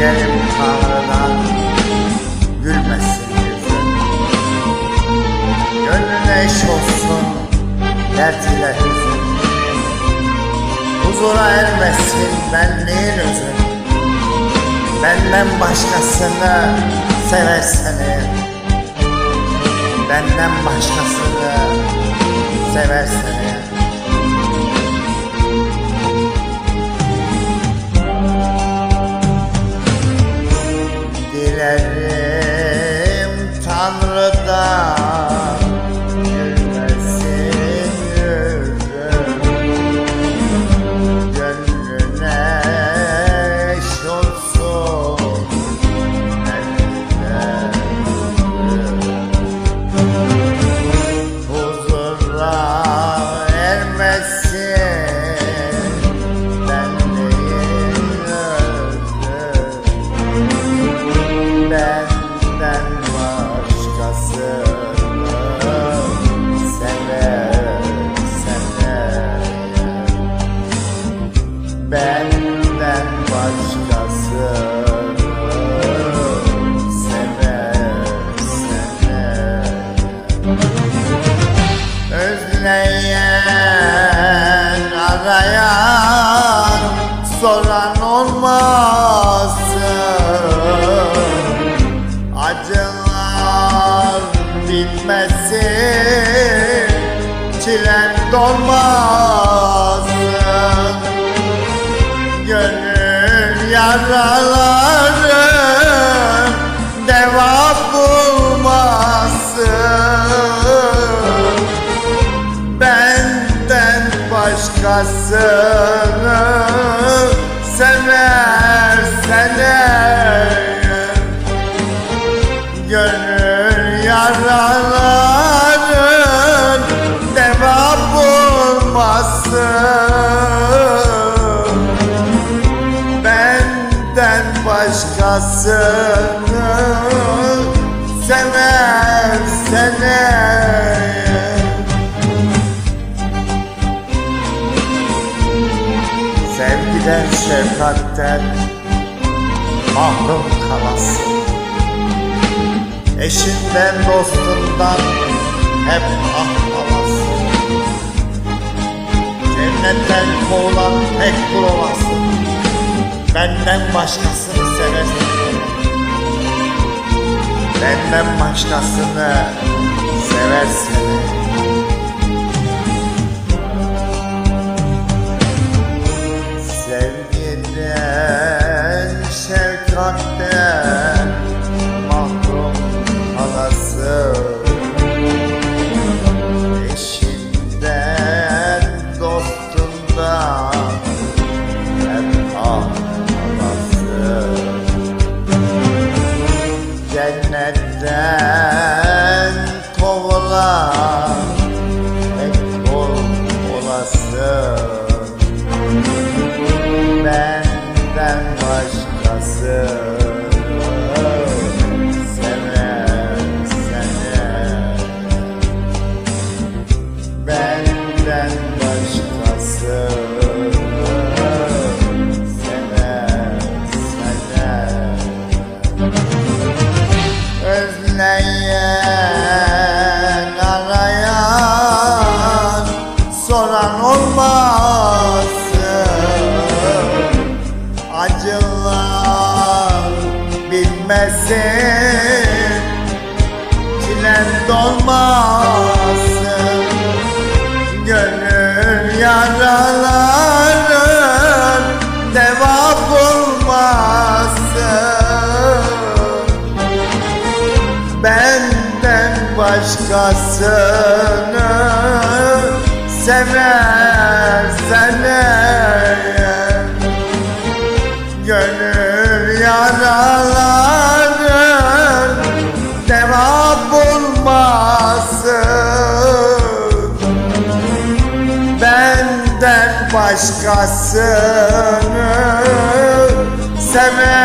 Dilerim Tanrı'dan gülmesin yüzün. Gönlüne eş olsun dert ile hüzün. Huzura ermesin benliğin özün Benden başkasını seversen Benden başkasını seversen Arayan soran olmasın. Acılar bilmesin çilem dolmasın Gönül yaralarım başkasını seversen eğer Gönül yaraların deva bulmasın Benden başkasını seversen eğer Sevgiden şefkatten mahrum kalasın. Eşinden dostundan hep ah alasın. Cennetten kovulan tek kul olasın. Benden başkasını seversin Benden başkasını seversin Cennetten Özleyen arayan soran olmasın. Acılar bilmesin Çilem dolmasın başkasını seversen eğer Gönül yaraların deva bulmasın Benden başkasını seversen